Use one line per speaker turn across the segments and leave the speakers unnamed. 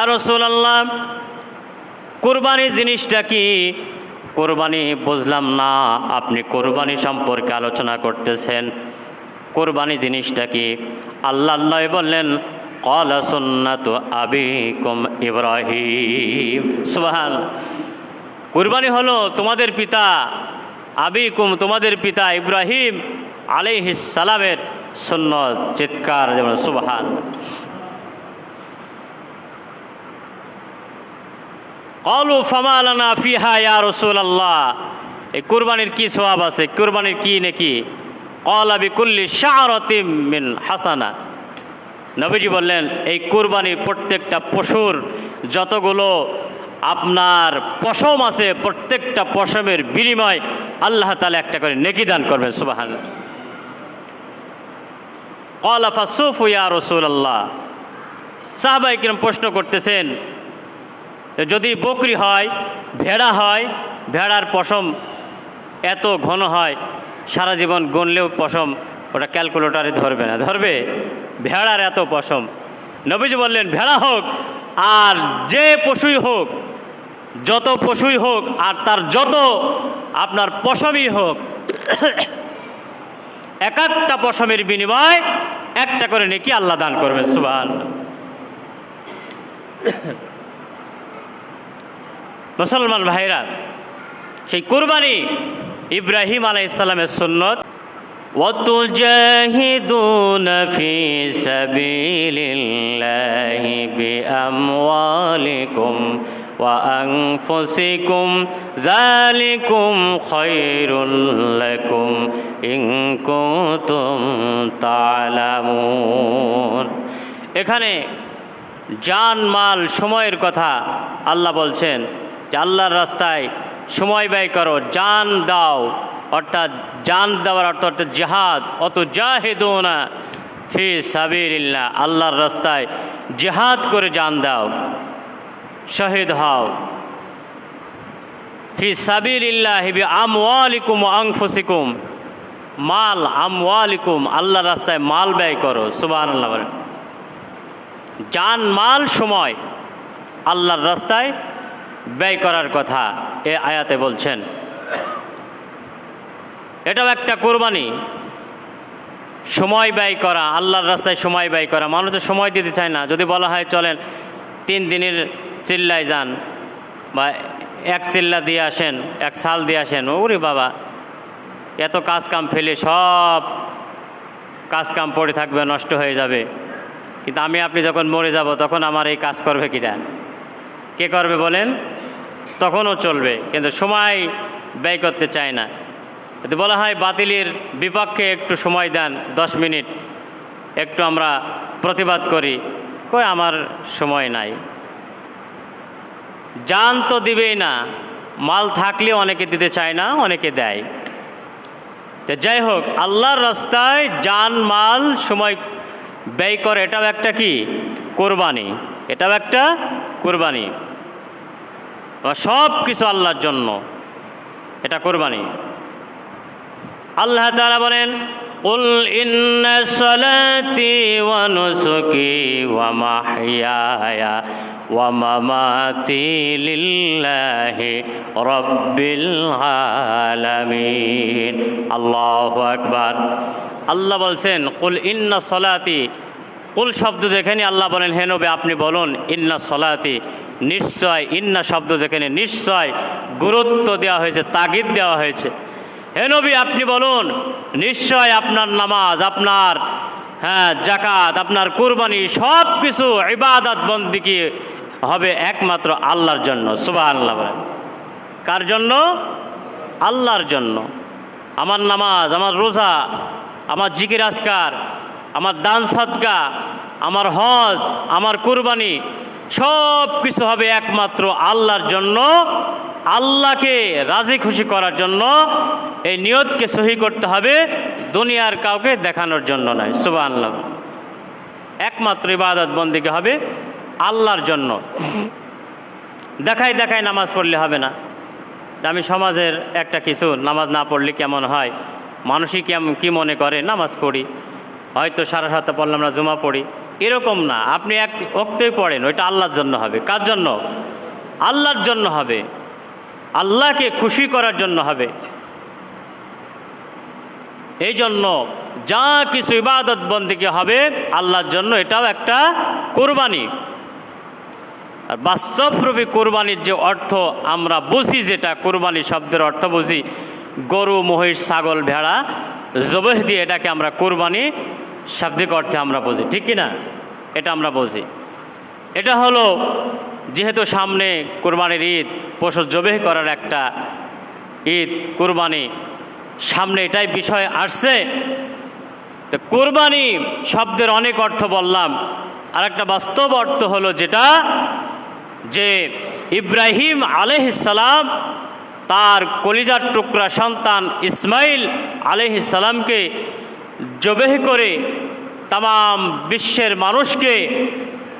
আর রসুল্লাহ কোরবানি জিনিসটা কি? কোরবানি বুঝলাম না, আপনি কোরবানি সম্পর্কে আলোচনা করতেছেন। কোরবানি জিনিসটা কি? আল্লাহ নয় বললেন কল সুন্নাত আবিকুম ইব্রাহিম। সুবহান। কুরবানি হলো তোমাদের পিতা আবিকুম, তোমাদের পিতা ইব্রাহিম আলাইহিস সালামের সুন্নত, চিৎকার যেমন সুবহান। কলু ফামালানা ফিহা ইয়া রসুলাল্লাহ। এই কুরবানির কি সোয়াব আছে? কুরবানির কি নাকি? কল আবি কুল্লি শাহরতিম মিন হাসানা। নবীজি বললেন, এই কুরবানির প্রত্যেকটা পশুর যতগুলো আপনার পশম আছে, প্রত্যেকটা পশমের বিনিময় আল্লাহ তালা একটা করে নেকি দান করবেন সুবাহান কলাফা সুফ ইয়া রসুল আল্লাহ সাহাবাই কিরম প্রশ্ন করতেছেন যদি বকরি হয়, ভেড়া হয়, ভেড়ার পশম এত ঘন হয়, সারা জীবন গুনলেও পশম, ওটা ক্যালকুলেটারে ধরবে না। ধরবে? ভেড়ার এত পশম। নবীজি বললেন, ভেড়া হোক, আর যে পশুই হোক, যত পশুই হোক, আর তার যত আপনার পশমই হোক, এক একটা পশমের বিনিময় একটা করে নাকি আল্লাহ দান করবেন। সুবাহ মুসলমান ভাইরা সেই কুরবানি ইব্রাহিম আলাই ইসলামের সুন্নত وتجاهدون في سبيل الله بأموالكم وأنفسكم ذلكم خير لكم إن كنتم تعلمون এখানে জান মাল সময়ের কথা আল্লাহ বলছেন যে আল্লাহর রাস্তায় সময় ব্যয় করো, জান দাও। অর্থাৎ জান দেওয়ার অর্থ অর্থাৎ জেহাদ। অত জাহেদো না ফি সাবিরিল্লাহ আল্লাহর রাস্তায় জেহাদ করে জান দাও, শহীদ হও। ফি সাবিরিল্লাহ বি আমওয়ালিকুম আংফুসিকুম মাল আমওয়ালিকুম, আল্লাহর রাস্তায় মাল ব্যয় করো, সুবহানাল্লাহ বলেন। জান, মাল, সময়, আল্লাহর রাস্তায় ব্যয় করার কথা এ আয়াতে বলছেন। এটাও একটা কোরবানি। সময় ব্যয় করা, আল্লাহর রাস্তায় সময় ব্যয় করা। মানুষ তো সময় দিতে চায় না। যদি বলা হয় চলেন, তিন দিনের চিল্লায় যান বা এক চিল্লা দিয়ে আসেন, এক সাল দিয়ে আসেন, ওরে বাবা, এত কাজ কাম ফেলে সব কাজ কাম পড়ে থাকবে, নষ্ট হয়ে যাবে। কিন্তু আমি, আপনি যখন মরে যাব, তখন আমার এই কাজ করবে কিনা কে করবে বলেন? তখনও চলবে, কিন্তু সময় ব্যয় করতে চায় না। যদি বলা হয় বাতিলের বিপক্ষে একটু সময় দেন, দশ মিনিট, একটু আমরা প্রতিবাদ করি কই আমার সময় নাই। জান তো দিবেই না, মাল থাকলে অনেকে দিতে চায় না, অনেকে দেয়। তো যাই হোক, আল্লাহর রাস্তায় জান, মাল, সময় ব্যয় করে এটাও একটা কি কোরবানি এটাও একটা কোরবানি সব কিছু আল্লাহর জন্য এটা কোরবানি আল্লাহ তাআলা বলেন قل إن صلاتي ونسكي ومحياي ومماتي لله رب العالمين الله أكبر আল্লাহ বলছেন, কুল ইন্না সলাতি। কুল শব্দ যেখানে আল্লাহ বলেন, হে নবে, আপনি বলুন, ইন্না সলাতি। নিশ্চয় ইন্না শব্দ যেখানে নিশ্চয় গুরুত্ব দেওয়া হয়েছে, তাগিদ দেওয়া হয়েছে। হে নবী, আপনি বলুন, নিশ্চয় আপনার নামাজ, আপনার হ্যাঁ জাকাত আপনার কুরবানি সব কিছু ইবাদত বন্দিকি হবে একমাত্র আল্লাহর জন্য সুবাহ আল্লাহ কার জন্য? আল্লাহর জন্য। আমার নামাজ, আমার রোজা আমার জিকির আজকার, আমার দান সৎকা আমার হজ, আমার কুরবানি সব কিছু হবে একমাত্র আল্লাহর জন্য, আল্লাহকে রাজি খুশি করার জন্য, এই নিয়তকে সহি করতে হবে দুনিয়ার কাউকে দেখানোর জন্য নয় সুবাহ আল্লাহ একমাত্র ইবাদত বন্দিকে হবে আল্লাহর জন্য। দেখাই দেখাই নামাজ পড়লে হবে না। আমি সমাজের একটা কিছু নামাজ না পড়লে কেমন হয়? মানুষই কী মনে করে? নামাজ পড়ি। হয়তো সারা সাতটা পড়লাম না, জুমা পড়ি। এরকম না। আপনি এক অক্তই পড়েন, ওইটা আল্লাহর জন্য হবে। কার জন্য? আল্লাহর জন্য হবে। আল্লাহকে খুশি করার জন্য হবে। এই জন্য যা কিছু ইবাদত বন্দিকে হবে, আল্লাহর জন্য এটাও একটা কোরবানি। আর বাস্তবরূপী কোরবানির যে অর্থ আমরা বুঝি যেটা কোরবানি শব্দের অর্থ বুঝি গরু, মহিষ, ছাগল, ভেড়া, জবেহ দিয়ে এটাকে আমরা কোরবানি শাব্দিক অর্থে আমরা বুঝি, ঠিক কি না এটা আমরা বুঝি। এটা হলো যেহেতু সামনে কোরবানির ঈদ, পশু জবেহ করার একটা ঈদ, কোরবানি, সামনে এটাই বিষয় আসছে। তো কোরবানি শব্দের অনেক অর্থ বললাম। আর একটা বাস্তব অর্থ হলো যেটা যে ইব্রাহিম আলহিসাল্লাম তার কলিজার টুকরা সন্তান ইসমাইল আলহিসাল্লামকে জবেহ করে তাম বিশ্বের মানুষকে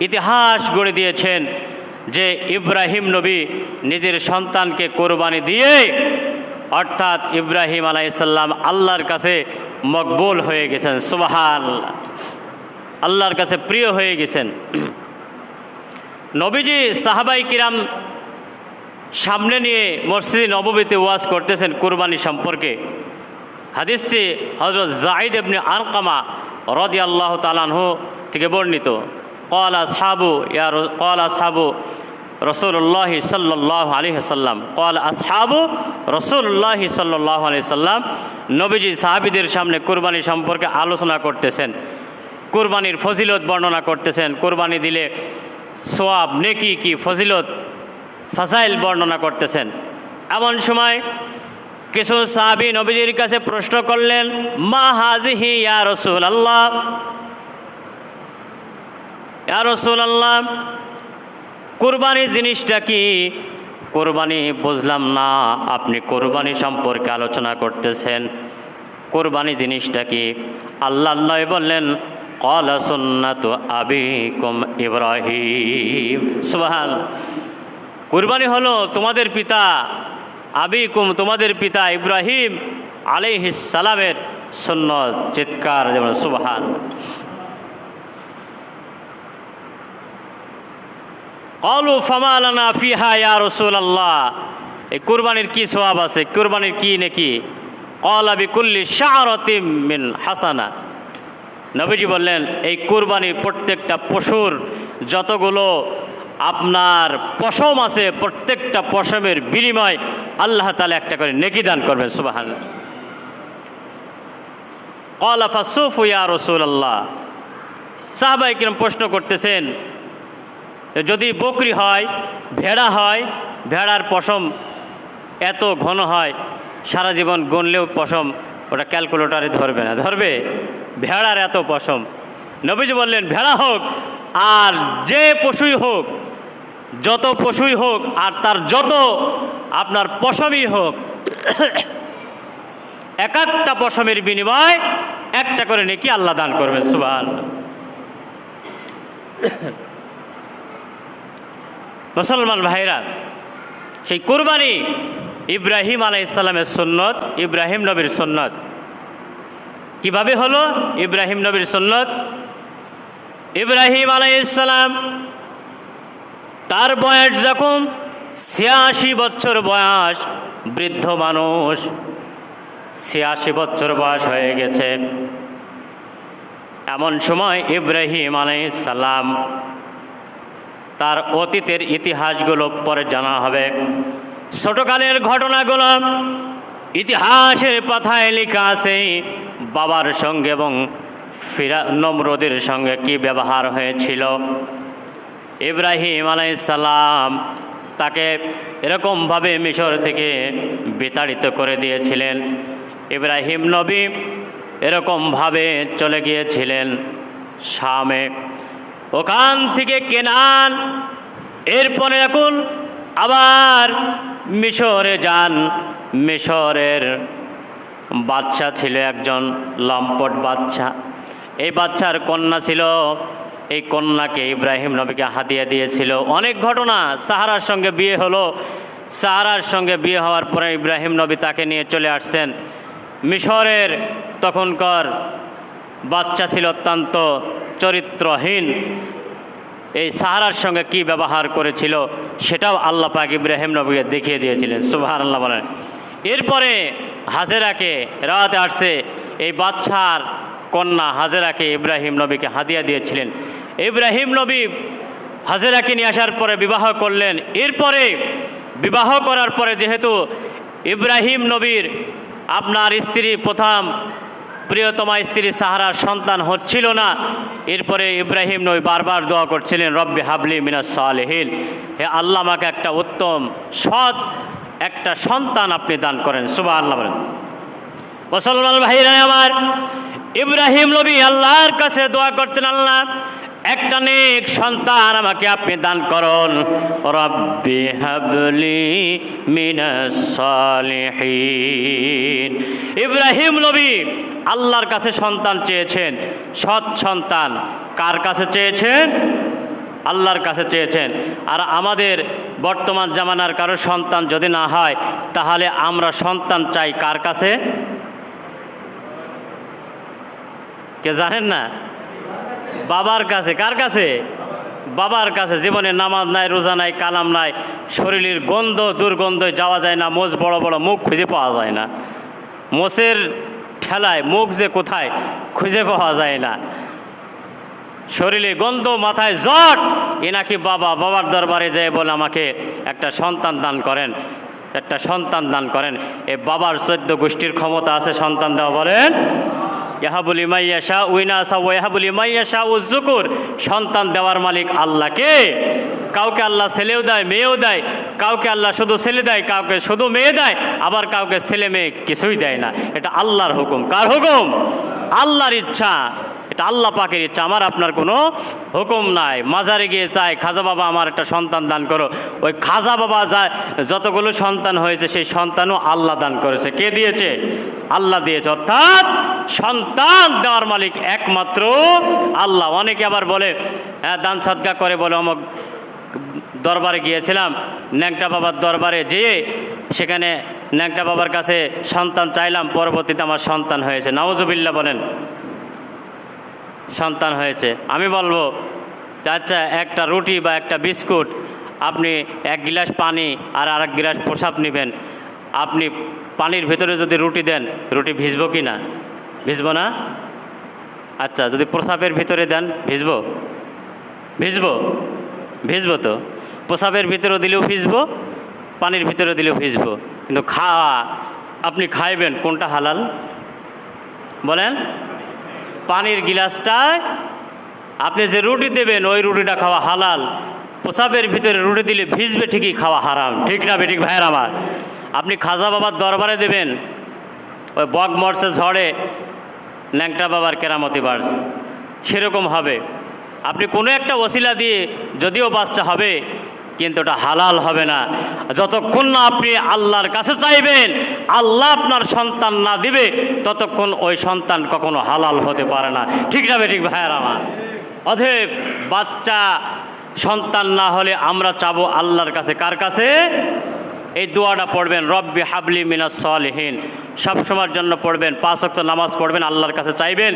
ইতিহাস গড়ে দিয়েছেন যে ইব্রাহিম নবী নিজের সন্তানকে কোরবানি দিয়ে অর্থাৎ ইব্রাহিম আলাইসাল্লাম আল্লাহর কাছে মকবুল হয়ে গেছেন সুবাহান আল্লাহর কাছে প্রিয় হয়ে গেছেন। নবীজি সাহাবাই কিরাম সামনে নিয়ে মসজিদ নববীতে ওয়াজ করতেছেন কুরবানি সম্পর্কে। হাদিসটি হজরত জাহিদ এবনে আনকামা রদি আল্লাহ তালানহ থেকে বর্ণিত। কল আসহাবু ইয়া কল আসহাবু রসুল্লাহ সাল্লাহ আলী সাল্লাম। কল আসহাবু রসুল্লাহ সাল্লাহ আলি সাল্লাম নবীজি সাহাবিদের সামনে কুরবানি সম্পর্কে আলোচনা করতেছেন। কুরবানির ফজিলত বর্ণনা করতেছেন। কুরবানি দিলে সোয়াব নেকি কি ফজিলত ফাসাইল বর্ণনা করতেছেন। এমন সময় কিছু সাহাবি নবীজির কাছে প্রশ্ন করলেন, মা হাজিহি ইয়া রসুল আল্লাহ ইয়া রসুল আল্লাহ কোরবানি জিনিসটা কি? কোরবানি বুঝলাম না, আপনি কোরবানি সম্পর্কে আলোচনা করতেছেন। কোরবানি জিনিসটা কি? আল্লাহ আল্লাহ বললেন কল সুন্নাত আবিকুম ইব্রাহিম। সুবহান। কুরবানি হলো তোমাদের পিতা আবিকুম, তোমাদের পিতা ইব্রাহিম সালামের সুন্নত, চিৎকার যেমন সুবহান। কলু ফামালানা ফিহা ইয়া রসুল আল্লাহ এই কুরবানির কি সোয়াব আছে? কুরবানির কি নাকি? কল আবি কুল্লি শাহরতিম মিন হাসানা। নবীজি বললেন, এই কুরবানি প্রত্যেকটা পশুর যতগুলো আপনার পশম আছে, প্রত্যেকটা পশমের বিনিময় আল্লাহ তালা একটা করে নেকি দান করবেন সুবাহান কলাফা সুফ ইয়া রসুল আল্লাহ কিরম প্রশ্ন করতেছেন, যদি বকরি হয়, ভেড়া হয়, ভেড়ার পশম এত ঘন হয়, সারা জীবন গনলেও পশম, ওটা ক্যালকুলেটারে ধরবে না, ধরবে? ভেড়ার এত পশম। নবীজি বললেন, ভেড়া হোক আর যে পশুই হোক, যত পশুই হোক আর তার যত আপনার পশমই হোক, এক একটা পশমের বিনিময় একটা করে নাকি আল্লাহ দান করবেন সুবাহ মুসলমান ভাইরা, সেই কুরবানি ইব্রাহিম আলাই ইসলামের সুন্নত, ইব্রাহিম নবীর সুন্নত। কীভাবে হলো? ইব্রাহিম নবীর সুন্নত ইব্রাহিম আলাই ইসলাম তার বয়স যখন ছিয়াশি বছর বয়স, বৃদ্ধ মানুষ, ছিয়াশি বছর বয়স হয়ে গেছে। এমন সময় ইব্রাহিম আলাইসাল্লাম তার অতীতের ইতিহাসগুলো পরে জানা হবে। ছোটকালের ঘটনাগুলো ইতিহাসের পাথায় লেখা আছে, বাবার সঙ্গে এবং ফিরা নমরদের সঙ্গে কি ব্যবহার হয়েছিল? ইব্রাহিম আলাইসাল্লাম তাকে এরকমভাবে মিশর থেকে বিতাড়িত করে দিয়েছিলেন। ইব্রাহিম নবী এরকমভাবে চলে গিয়েছিলেন শামে। ওখান থেকে কেনান, এরপরে এখন আবার মিশরে যান। মিশরের বাচ্চা ছিল একজন লম্পট বাচ্চা এই বাচ্চার কন্যা ছিল, এই কন্যাকে ইব্রাহিম নবীকে হাতিয়ে দিয়েছিল। অনেক ঘটনা, সাহারার সঙ্গে বিয়ে হলো। সাহারার সঙ্গে বিয়ে হওয়ার পরে ইব্রাহিম নবী তাকে নিয়ে চলে আসছেন। মিশরের তখনকার বাচ্চা ছিল অত্যন্ত চরিত্রহীন। এই সাহারার সঙ্গে কি ব্যবহার করেছিল, সেটাও আল্লাহ পাক ইব্রাহিম নবীকে দেখিয়ে দিয়েছিলেন। সুবাহান আল্লাহ বলেন। এরপরে হাজেরাকে রাতে আসছে, এই বাচ্চার কন্যা হাজেরাকে ইব্রাহিম নবীকে হাদিয়া দিয়েছিলেন। ইব্রাহিম নবী হাজেরাকে নিয়ে আসার পরে বিবাহ করলেন। এরপরে বিবাহ করার পরে যেহেতু ইব্রাহিম নবীর আপনার স্ত্রী প্রথম প্রিয়তমা স্ত্রী সাহারার সন্তান হচ্ছিল না, এরপরে ইব্রাহিম নবী বারবার দোয়া করছিলেন, রব্বি হাবলি মিনাস সালেহিন। হে আল্লাহ, আমাকে একটা উত্তম, সৎ একটা সন্তান আপনি দান করেন। সুবাহ আল্লাহ মুসলমান ভাইরা আমার ইব্রাহিম নবী আল্লাহর কাছে দোয়া করতেন, আল্লাহ, একটা নেক সন্তান আমাকে আপনি দান করুন। রব্বি হাবলি মিনাস সালিহিন। ইব্রাহিম নবী আল্লাহর কাছে সন্তান চেয়েছেন, সৎ সন্তান। কার কাছে চেয়েছেন? আল্লাহর কাছে চেয়েছেন। আর আমাদের বর্তমান জামানার কারও সন্তান যদি না হয়, তাহলে আমরা সন্তান চাই কার কাছে? কে জানেন না? বাবার কাছে, কার কাছে? বাবার কাছে। জীবনে নামাজ নাই, রোজা নাই, কালাম নাই, শরীরের গন্ধ দুর্গন্ধে যাওয়া যায় না মোজ বড় বড় মুখ খুঁজে পাওয়া যায় না। মোষের ঠেলায় মুখ যে কোথায় খুঁজে পাওয়া যায় না। শরীরে গন্ধ, মাথায় জট, এ নাকি বাবা, বাবার দরবারে যেয়ে বলে আমাকে একটা সন্তান দান করেন। একটা সন্তান দান করেন। এ বাবার চোদ্দ গোষ্ঠীর ক্ষমতা আছে, সন্তান দেওয়া বলেন। ইয়াহাবুলি মাইয়া শাহ উইনাসা ও ইয়াহাবুলি মাইয়া শাহ ও জুকুর সন্তান দেওয়ার মালিক আল্লাহকে। কাউকে আল্লাহ ছেলেও দেয়, মেয়েও দেয়। কাউকে আল্লাহ শুধু ছেলে দেয়, কাউকে শুধু মেয়ে দেয়। আবার কাউকে ছেলে মেয়ে কিছুই দেয় না। এটা আল্লাহর হুকুম। কার হুকুম? আল্লাহর ইচ্ছা। এটা আল্লাহ পাকের ইচ্ছা, আমার আপনার কোনো হুকুম নাই। মাজারে গিয়ে চাই, খাজা বাবা আমার একটা সন্তান দান করো। ওই খাজা বাবা যা, যতগুলো সন্তান হয়েছে, সেই সন্তানও আল্লাহ দান করেছে। কে দিয়েছে? আল্লাহ দিয়েছে। অর্থাৎ সন্তান দেওয়ার মালিক একমাত্র আল্লাহ। অনেকে আবার বলে হ্যাঁ দান সদকা করে বলে, অমক দরবারে গিয়েছিলাম, ন্যাংটা বাবার দরবারে যেয়ে সেখানে ন্যাংটা বাবার কাছে সন্তান চাইলাম, পরবর্তীতে আমার সন্তান হয়েছে। নওয়াজুবিল্লা বলেন। সন্তান হয়েছে। আমি বলব আচ্ছা একটা রুটি বা একটা বিস্কুট, আপনি এক গিলাস পানি আর আর এক গিলাস প্রসাব নেবেন। আপনি পানির ভেতরে যদি রুটি দেন, রুটি ভিজবো কি না? ভিজবো না? আচ্ছা যদি প্রসাবের ভিতরে দেন, ভিজবো? ভিজবো? ভিজবো তো। প্রসাবের ভিতরে দিলেও ভিজবো, পানির ভিতরে দিলেও ভিজবো। কিন্তু খাওয়া, আপনি খাইবেন, কোনটা হালাল? বলেন। পানির গিলাসটায় আপনি যে রুটি দেবেন, ওই রুটিটা খাওয়া হালাল। প্রসাবের ভিতরে রুটি দিলে ভিজবে ঠিকই, খাওয়া হারাম। ঠিক না, বেঠিক ভাইয়ের আমার? আপনি খাজা বাবার দরবারে দেবেন, ওই বগ মরসে ঝড়ে, ন্যাংটা বাবার কেরামতি বার্স সেরকম হবে। আপনি কোনো একটা ওসিলা দিয়ে যদিও বাচ্চা হবে কিন্তু ওটা হালাল হবে না। যতক্ষণ না আপনি আল্লাহর কাছে চাইবেন, আল্লাহ আপনার সন্তান না দিবে, ততক্ষণ ওই সন্তান কখনো হালাল হতে পারে না। ঠিক না ঠিক ভাইয়ার আমার? অধেব বাচ্চা সন্তান না হলে আমরা চাবো আল্লাহর কাছে। কার কাছে? এই দোয়াটা পড়বেন, রব্বি হাবলি মিনাস সলহীন। সবসময়ের জন্য পড়বেন, পাঁচ ওয়াক্ত নামাজ পড়বেন, আল্লাহর কাছে চাইবেন,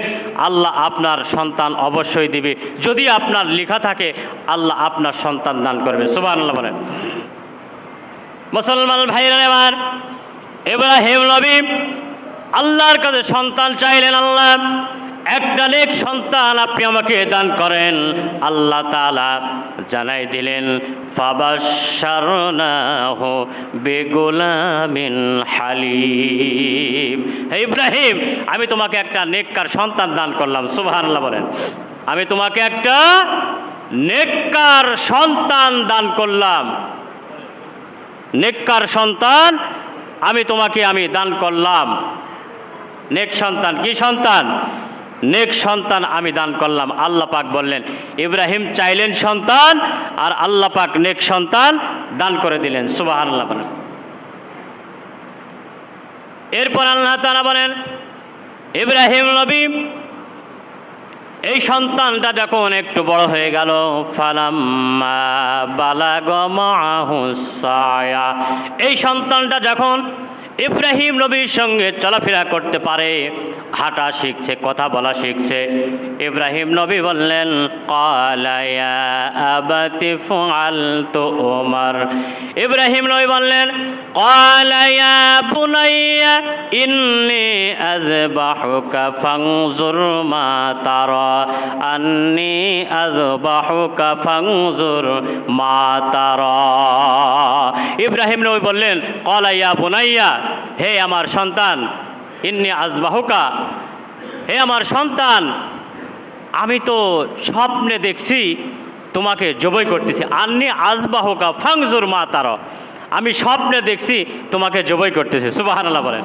আল্লাহ আপনার সন্তান অবশ্যই দিবে। যদি আপনার লেখা থাকে, আল্লাহ আপনার সন্তান দান করবে। সুবাহ আল্লাহ বলেন। মুসলমান ভাইরা এবার এবার হেম নবী আল্লাহর কাছে সন্তান চাইলেন, আল্লাহ একটা নেক সন্তান আপনি আমাকে দান করেন। আল্লাহ তাআলা জানাই দিলেন ইব্রাহিম, আমি তোমাকে একটা নেককার সন্তান দান করলাম, সুবহানাল্লাহ বলেন। আমি তোমাকে একটা নেককার সন্তান দান করলাম। নেককার সন্তান আমি তোমাকে আমি দান করলাম। নেক সন্তান, কি সন্তান? নেক সন্তান আমি দান করলাম। আল্লাহ পাক বললেন, ইব্রাহিম চাইলেন সন্তান আর আল্লাহ পাক নেক সন্তান দান করে দিলেন। সুবাহ আল্লাহ বলেন। এরপর আল্লাহ তালা বলেন, ইব্রাহিম নবী, এই সন্তানটা যখন একটু বড় হয়ে গেল, ফালাম্মা বালাগমাহুসায়া এই সন্তানটা যখন ইব্রাহিম নবীর সঙ্গে চলাফেরা করতে পারে। হাঁটা শিখছে, কথা বলা শিখছে। ইব্রাহিম নবী বললেন আবাতি ফালতু ওমর ইব্রাহিম নবী বললেন কলায়া বুনাইয়া, ইন্নি আযবাহুকা ফানজুর মা তারা। আন্নি আযবাহুকা ফানজুর মা তারা। ইব্রাহিম নবী বললেন কলাইয়া বুনাইয়া হে আমার সন্তান, ইন্নি আজবাহুকা। হে আমার সন্তান, আমি তো স্বপ্নে দেখছি, তোমাকে জবই করতেছি। আন্নি আজবাহুকা, ফাংজুর মা তার। আমি স্বপ্নে দেখছি, তোমাকে জবই করতেছি। সুবাহান আল্লাহ বলেন।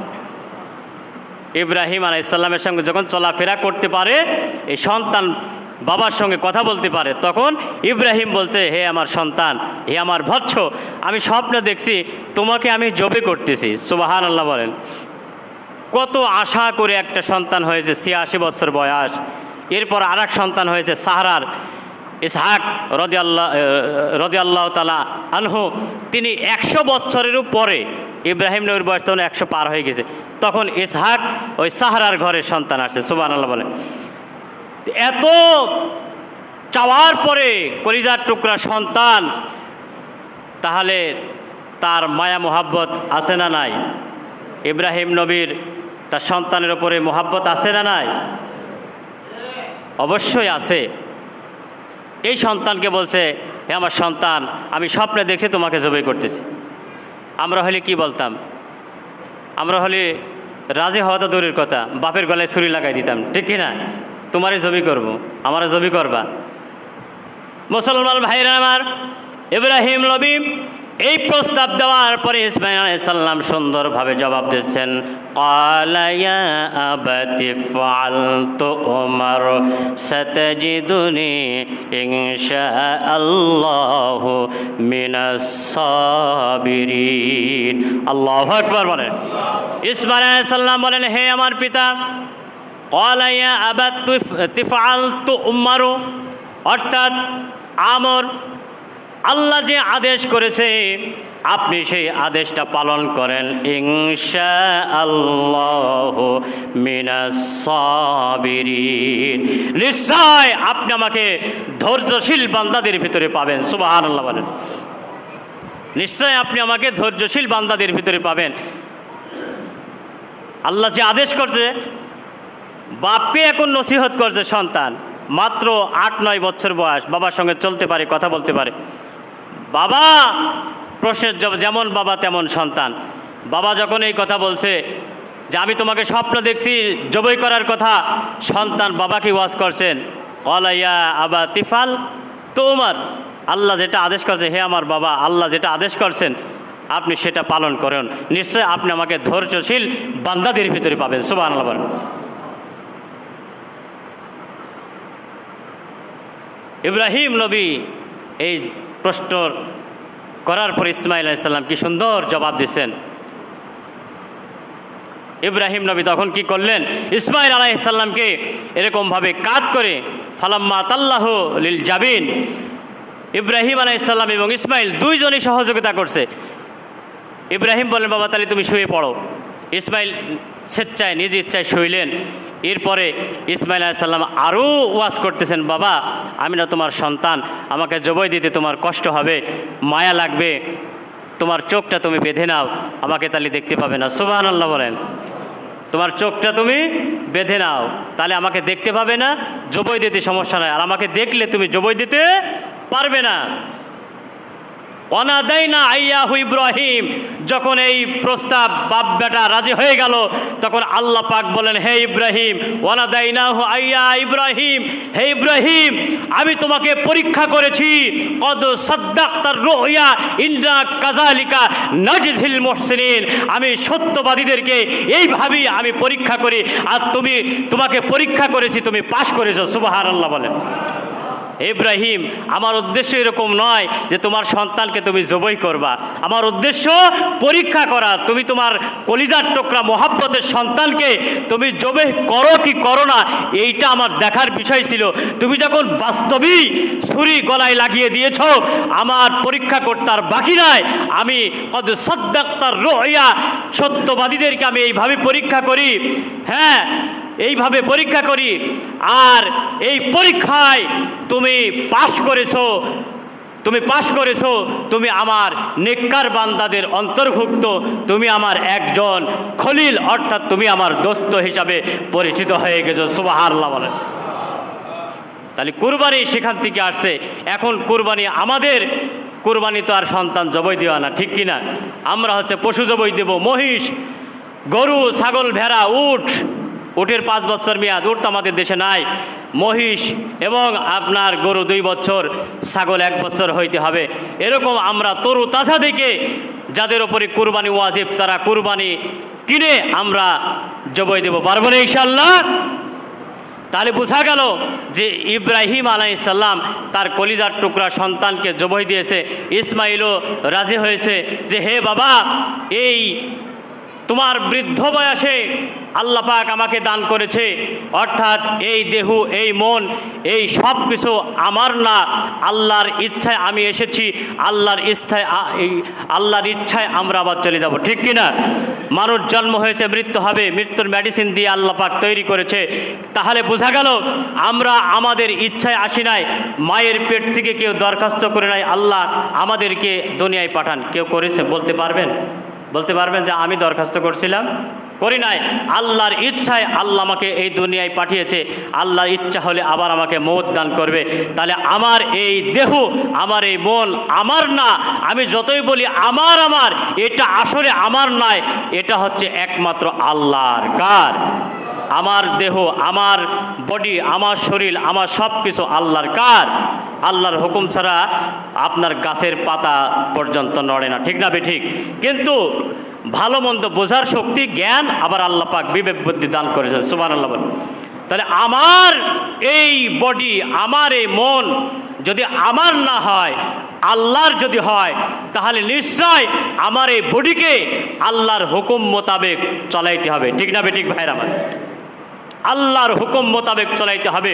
ইব্রাহিম আলাইসাল্লামের সঙ্গে যখন চলাফেরা করতে পারে, এই সন্তান বাবার সঙ্গে কথা বলতে পারে, তখন ইব্রাহিম বলছে, হে আমার সন্তান, হে আমার ভৎস, আমি স্বপ্ন দেখছি, তোমাকে আমি জবে করতেছি। সুবাহান আল্লাহ বলেন। কত আশা করে একটা সন্তান হয়েছে, ছিয়াশি বছর বয়স। এরপর আর সন্তান হয়েছে, সাহারার, ইসহাক রদি আল্লাহ রদি আল্লাহ তালা আনহু। তিনি একশো বছরেরও পরে, ইব্রাহিম নবীর বয়স তখন একশো পার হয়ে গেছে। তখন ইসহাক ওই সাহারার ঘরের সন্তান আসছে সুবান আল্লাহ বলে এত চাওয়ার পরে কলিজার টুকরা সন্তান, তাহলে তার মায়া মোহাব্বত আছে না নাই? ইব্রাহিম নবীর তার সন্তানের ওপরে মোহাব্বত আছে না নাই? অবশ্যই আছে। এই সন্তানকে বলছে, হে আমার সন্তান, আমি স্বপ্নে দেখছি তোমাকে জবাই করতেছি। আমরা হলে কি বলতাম? আমরা হলে রাজি হওয়া তো দূরের কথা, বাপের গলায় ছুরি লাগাই দিতাম, ঠিক কি না? তোমারই জবি করব, আমারও জবি করবা। মুসলমান ভাইরা আমার, ইব্রাহিম নবী এই প্রস্তাব দেওয়ার পরে ইসমাইল আলাইসাল্লাম সুন্দরভাবে জবাব দিচ্ছেন কালায়া বলেন। ইসমাইল বলেন, হে আমার পিতা কলাইয়া আবাদ তিফাল তু উম্মারু অর্থাৎ আমর আল্লাহ যে আদেশ করেছে, আপনি সেই আদেশটা পালন করেন। ইংশা আল্লাহ মিনাসাবিরিন নিশ্চয় আপনি আমাকে ধৈর্যশীল বান্দাদের ভিতরে পাবেন। সুবাহ আল্লাহ বলেন। নিশ্চয় আপনি আমাকে ধৈর্যশীল বান্দাদের ভিতরে পাবেন। আল্লাহ যে আদেশ করছে বাপকে এখন নসিহত করছে সন্তান। মাত্র আট নয় বছর বয়স, বাবার সঙ্গে চলতে পারে, কথা বলতে পারে। বাবা প্রশ্নের যেমন বাবা তেমন সন্তান। বাবা যখন এই কথা বলছে যে, আমি তোমাকে স্বপ্ন দেখছি, জবই করার কথা। সন্তান বাবাকে ওয়াজ করছেন কলাইয়া আবা তিফাল, তোমার আল্লাহ যেটা আদেশ করছে, হে আমার বাবা, আল্লাহ যেটা আদেশ করছেন, আপনি সেটা পালন করেন। নিশ্চয় আপনি আমাকে ধৈর্যশীল বান্দাদের ভিতরে পাবেন। সুবাহ আল্লাহ ইব্রাহিম নবী এই প্রশ্ন করার পর ইসমাইল আলাইসাল্লাম কি সুন্দর জবাব দিচ্ছেন ইব্রাহিম নবী তখন কি করলেন? ইসমাইল আলাইসাল্লামকে এরকমভাবে কাত করে, ফালাম্মা তাল্লাহ লিল জাবিন। ইব্রাহিম আলাইসাল্লাম এবং ইসমাইল দুইজনই সহযোগিতা করছে। ইব্রাহিম বললেন, বাবা, তাহলে তুমি শুয়ে পড়ো। ইসমাইল স্বেচ্ছায়, নিজ ইচ্ছায় শুইলেন। এরপরে ইসমাইল আলাইসাল্লাম আরও ওয়াজ করতেছেন, বাবা, আমি না তোমার সন্তান, আমাকে জবই দিতে তোমার কষ্ট হবে, মায়া লাগবে, তোমার চোখটা তুমি বেঁধে নাও, আমাকে তাহলে দেখতে পাবে না। সুবাহান আল্লাহ বলেন, তোমার চোখটা তুমি বেঁধে নাও, তাহলে আমাকে দেখতে পাবে না, জবই দিতে সমস্যা নয় আর আমাকে দেখলে তুমি জবই দিতে পারবে না। অনাদাইনা আইয়াহু ইব্রাহিম। যখন এই প্রস্তাব বাপ বেটা রাজি হয়ে গেল, তখন আল্লাহ পাক বলেন, হে ইব্রাহিম, অনাদাইনাহু আইয়া ইব্রাহিম, হে ইব্রাহিম, আমি তোমাকে পরীক্ষা করেছি, কদ সদ্দাক্তার রোহিয়া ইন্দ্রা কাজালিকা নজঝিল মোহসিন আমি সত্যবাদীদেরকে এইভাবেই আমি পরীক্ষা করি, আর তুমি তোমাকে পরীক্ষা করেছি, তুমি পাশ করেছ। সুবাহার আল্লাহ বলেন। ইব্রাহিম, আমার উদ্দেশ্য এরকম নয় যে তোমার সন্তানকে তুমি জবই করবা। আমার উদ্দেশ্য পরীক্ষা করা, তুমি তোমার কলিজার টোকরা মোহাব্বতের সন্তানকে তুমি জবে করো কি করো না, এইটা আমার দেখার বিষয় ছিল। তুমি যখন বাস্তবেই ছুরি গলায় লাগিয়ে দিয়েছ, আমার পরীক্ষা করতে আর বাকি নাই। আমি কত সদ্দাক্তার রোয়া সত্যবাদীদেরকে আমি এইভাবে পরীক্ষা করি। হ্যাঁ এইভাবে পরীক্ষা করি, আর এই পরীক্ষায় তুমি পাশ করেছ, তুমি পাশ করেছ, তুমি আমার নেককার বান্দাদের অন্তর্ভুক্ত, তুমি আমার একজন খলিল, অর্থাৎ তুমি আমার দোস্ত হিসাবে পরিচিত হয়ে গেছো সুবাহ আল্লাহ বলেন। তাহলে কুরবানি সেখান থেকে আসছে। এখন কুরবানি আমাদের, কুরবানি তো আর সন্তান জবই দেওয়া না, ঠিক কিনা? আমরা হচ্ছে পশু জবই দেব, মহিষ, গরু, ছাগল, ভেড়া, উট উটের পাঁচ বছর মেয়াদ, উট তো আমাদের দেশে নাই। মহিষ এবং আপনার গরু দুই বছর, ছাগল এক বছর হইতে হবে। এরকম আমরা তরু তাজা দেখে যাদের ওপরে কুরবানি ওয়াজিব, তারা কুরবানি কিনে আমরা জবই দেব। পারব না ইনশাল্লাহ তাহলে বোঝা গেল যে ইব্রাহিম আলাইসাল্লাম তার কলিজার টুকরা সন্তানকে জবই দিয়েছে। ইসমাইলও রাজি হয়েছে যে, হে বাবা, এই তোমার বৃদ্ধ বয়সে আল্লাহ পাক আমাকে দান করেছে। অর্থাৎ এই দেহু, এই মন, এই সব কিছু আমার না। আল্লাহর ইচ্ছায় আমি এসেছি। আল্লাহর ইচ্ছায় আল্লাহর ইচ্ছায় আমরা আবার চলে যাব। ঠিক কিনা মানুষ জন্ম হয়েছে, মৃত্যু হবে, মৃত্যুর মেডিসিন দিয়ে আল্লাহ পাক তৈরি করেছে। তাহলে বোঝা গেল, আমরা আমাদের ইচ্ছায় আসি নাই। মায়ের পেট থেকে কেউ দরখাস্ত করে নাই। আল্লাহ আমাদেরকে দুনিয়ায় পাঠান। কেউ করেছে, বলতে পারবেন? বলতে পারবেন যে আমি দরখাস্ত করছিলাম। করি নাই। আল্লাহর ইচ্ছায় আল্লাহ আমাকে এই দুনিয়ায় পাঠিয়েছে। আল্লাহর ইচ্ছা হলে আবার আমাকে মত দান করবে। তাহলে আমার এই দেহ, আমার এই মন আমার না। আমি যতই বলি আমার আমার, এটা আসলে আমার নয় এটা হচ্ছে একমাত্র আল্লাহর কার? আমার দেহ, আমার বডি আমার শরীর, আমার সব কিছু আল্লাহর কার? আল্লাহর হুকুম ছাড়া আপনার গাছের পাতা পর্যন্ত নড়ে না। ঠিক না ঠিক? কিন্তু ভালো মন্দ বোঝার শক্তি, জ্ঞান আবার আল্লাহ পাক বিবেক বুদ্ধি দান করেছেন। সুবান আল্লাহ। তাহলে আমার এই বডি আমার এই মন যদি আমার না হয়, আল্লাহর যদি হয়, তাহলে নিশ্চয় আমার এই বডিকে আল্লাহর হুকুম মোতাবেক চলাইতে হবে। ঠিক না বে ঠিক ভাইরা আমার? আল্লাহর হুকুম মোতাবেক চলাইতে হবে।